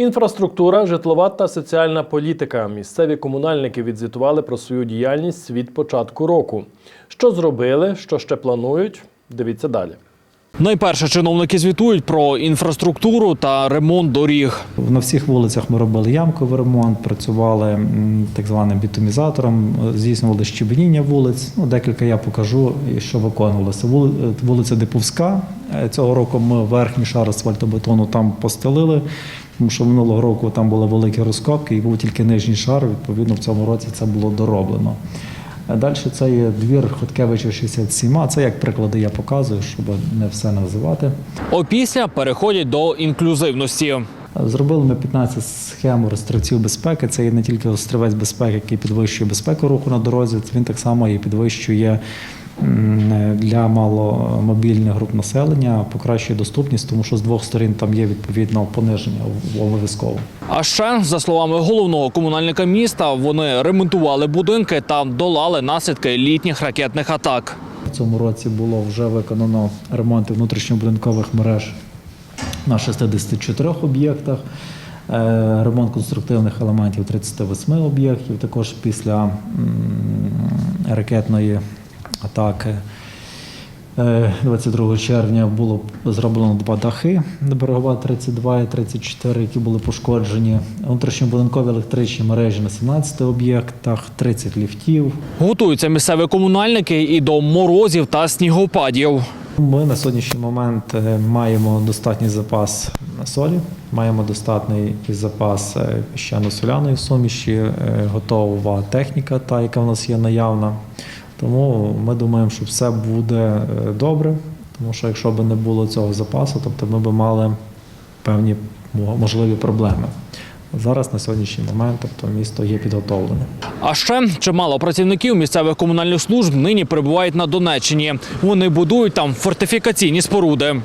Інфраструктура, житлова та соціальна політика. Місцеві комунальники відзвітували про свою діяльність від початку року. Що зробили, що ще планують? Дивіться далі. Найперше чиновники звітують про інфраструктуру та ремонт доріг. На всіх вулицях ми робили ямковий ремонт, працювали так званим бітумізатором, е, здійснювали щебеніння вулиць. Ну, декілька я покажу, що виконувалося. Е, Вулиця Диповська. Е, Цього року ми верхній шар асфальтобетону там постелили, тому що минулого року там були великі розкопки і був тільки нижній шар. Відповідно, в цьому році це було дороблено. Далі це є двір Хоткевича 67. а Це як приклади я показую, щоб не все називати. Опісля переходять до інклюзивності. Зробили ми 15 схем реєстрації безпеки. Це є не тільки острівець безпеки, який підвищує безпеку руху на дорозі, він так само і підвищує для маломобільних груп населення, покращує доступність, тому що з двох сторін там є відповідно пониження обов'язково. А ще, за словами головного комунальника міста, вони ремонтували будинки та долали наслідки літніх ракетних атак. В цьому році було вже виконано ремонти внутрішньобудинкових мереж на 64 об'єктах. е, Ремонт конструктивних елементів 38 об'єктів. Також після ракетної атаки е, 22 червня було зроблено два дахи берегова 32 і 34, які були пошкоджені. Внутрішньобудинкові електричні мережі на 17 об'єктах, 30 ліфтів. Готуються місцеві комунальники і до морозів та снігопадів. Ми на сьогоднішній момент е, маємо достатній запас солі, маємо достатній запас е, піщано-соляної суміші, е, готова техніка, та яка в нас є наявна. Тому ми думаємо, що все буде е, добре, тому що якщо б не було цього запасу, тобто ми б мали певні можливі проблеми. Зараз на сьогоднішній момент тобто, місто є підготовлене. А ще чимало працівників місцевих комунальних служб нині перебувають на Донеччині. Вони будують там фортифікаційні споруди.